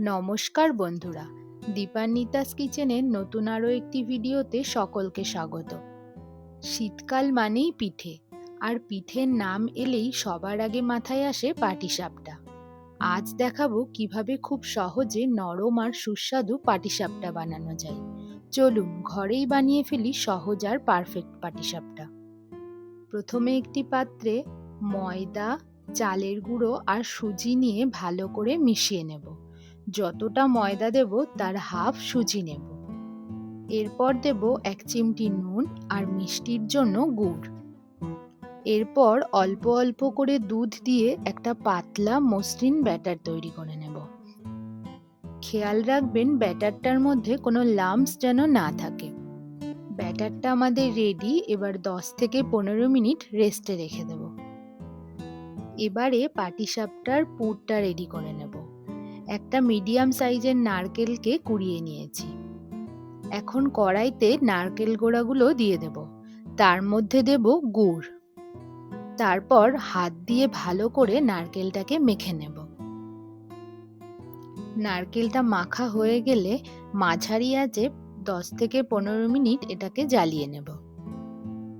নমস্কার বন্ধুরা, দীপান্বিতাস কিচেনের নতুন আরও একটি ভিডিওতে সকলকে স্বাগত। শীতকাল মানেই পিঠে, আর পিঠের নাম এলেই সবার আগে মাথায় আসে পাটিসাপটা। আজ দেখাবো কীভাবে খুব সহজে নরম আর সুস্বাদু পাটিসাপটা বানানো যায়। চলুন ঘরেই বানিয়ে ফেলি সহজ আর পারফেক্ট পাটিসাপটা। প্রথমে একটি পাত্রে ময়দা, চালের গুঁড়ো আর সুজি নিয়ে ভালো করে মিশিয়ে নেব। যতটা ময়দা দেব, তার হাফ সুজি নেব। এরপর দেব এক চিমটি নুন আর মিষ্টির জন্য গুড়। এরপর অল্প অল্প করে দুধ দিয়ে একটা পাতলা মসৃণ ব্যাটার তৈরি করে নেব। খেয়াল রাখবেন, ব্যাটারটার মধ্যে কোনো লাম্পস যেন না থাকে। ব্যাটারটা আমাদের রেডি, এবার দশ থেকে পনেরো মিনিট রেস্টে রেখে দেব। এবারে পাটিসাপটার পুরটা রেডি করে নেব। একটা মিডিয়াম সাইজের নারকেলকে কুড়িয়ে নিয়েছি। এখন কড়াইতে নারকেল গোড়াগুলো দিয়ে দেব। তার মধ্যে দেব গুড়। তারপর হাত দিয়ে ভালো করে নারকেলটাকে মেখে নেব। নারকেলটা মাখা হয়ে গেলে মাঝারি আঁচে দশ থেকে পনেরো মিনিট এটাকে জ্বালিয়ে নেব।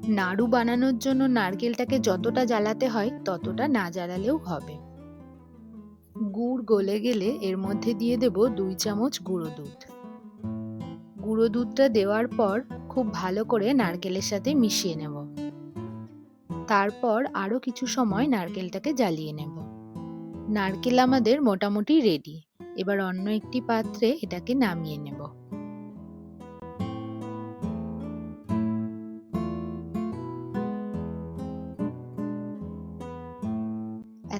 নাড়ু বানানোর জন্য নারকেলটাকে যতটা জ্বালাতে হয় ততটা না জ্বালালেও হবে। গুড় গলে গেলে এর মধ্যে দিয়ে দেব দুই চামচ গুঁড়ো দুধ। গুঁড়ো দুধটা দেওয়ার পর খুব ভালো করে নারকেলের সাথে মিশিয়ে নেব। তারপর আরও কিছু সময় নারকেলটাকে জ্বালিয়ে নেব। নারকেল আমাদের মোটামুটি রেডি এবার অন্য একটি পাত্রে এটাকে নামিয়ে নেব।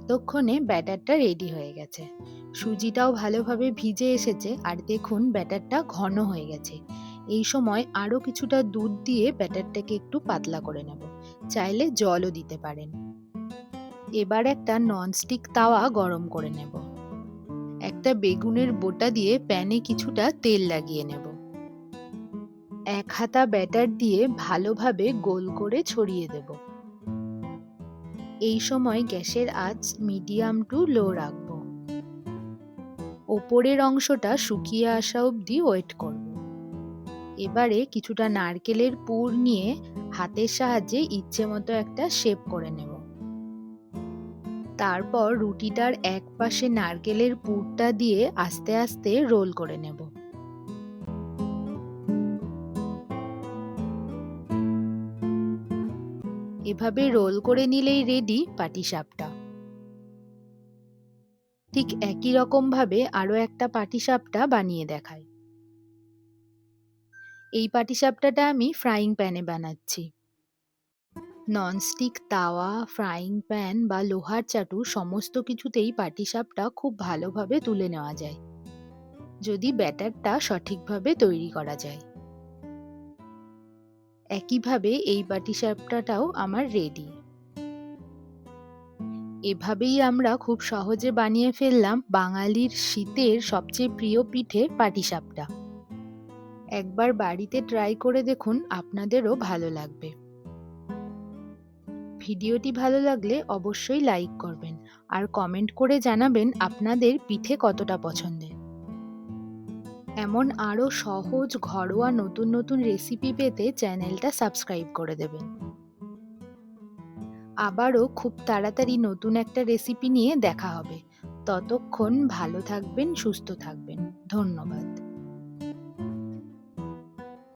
এতক্ষণে ব্যাটারটা রেডি হয়ে গেছে। সুজিটাও ভালোভাবে ভিজে এসেছে আর দেখুন ব্যাটারটা ঘন হয়ে গেছে। এই সময় আরও কিছুটা দুধ দিয়ে ব্যাটারটাকে একটু পাতলা করে নেব। চাইলে জলও দিতে পারেন। এবার একটা ননস্টিক তাওয়া গরম করে নেব। একটা বেগুনের বোটা দিয়ে প্যানে কিছুটা তেল লাগিয়ে নেব। এক হাতা ব্যাটার দিয়ে ভালোভাবে গোল করে ছড়িয়ে দেব। এই সময় গ্যাসের আঁচ মিডিয়াম টু লো রাখব। ওপরের অংশটা শুকিয়ে আসা অবধি ওয়েট করব। এবারে কিছুটা নারকেলের পুর নিয়ে হাতের সাহায্যে ইচ্ছে মতো একটা শেপ করে নেব। তারপর রুটিটার এক পাশে নারকেলের পুরটা দিয়ে আস্তে আস্তে রোল করে নেব। এভাবে রোল করে নিলেই রেডি পাটিসাপটা। ঠিক একই রকম ভাবে আরও একটা পাটিসাপটা বানিয়ে দেখাই। এই পাটিসাপটাটা আমি ফ্রাইং প্যানে বানাচ্ছি। ননস্টিক তাওয়া ফ্রাইং প্যান বা লোহার চাটু সমস্ত কিছুতেই পাটিসাপটা খুব ভালোভাবে তুলে নেওয়া যায়। যদি ব্যাটারটা সঠিকভাবে তৈরি করা যায়। একইভাবে এই বাটি পাটিসাপটাটাও আমার রেডি এভাবেই আমরা খুব সহজে বানিয়ে ফেললাম বাঙালির শীতের সবচেয়ে প্রিয় পিঠে পাটিসাপটা একবার বাড়িতে ট্রাই করে দেখুন আপনাদেরও ভালো লাগবে। ভিডিওটি ভালো লাগলে অবশ্যই লাইক করবেন আর কমেন্ট করে জানাবেন আপনাদের পিঠে কতটা পছন্দের। এমন আরও সহজ, ঘরোয়া, নতুন নতুন রেসিপি পেতে চ্যানেলটা সাবস্ক্রাইব করে দেবেন। আবারও খুব তাড়াতাড়ি নতুন একটা রেসিপি নিয়ে দেখা হবে। ততক্ষণ ভালো থাকবেন, সুস্থ থাকবেন। ধন্যবাদ।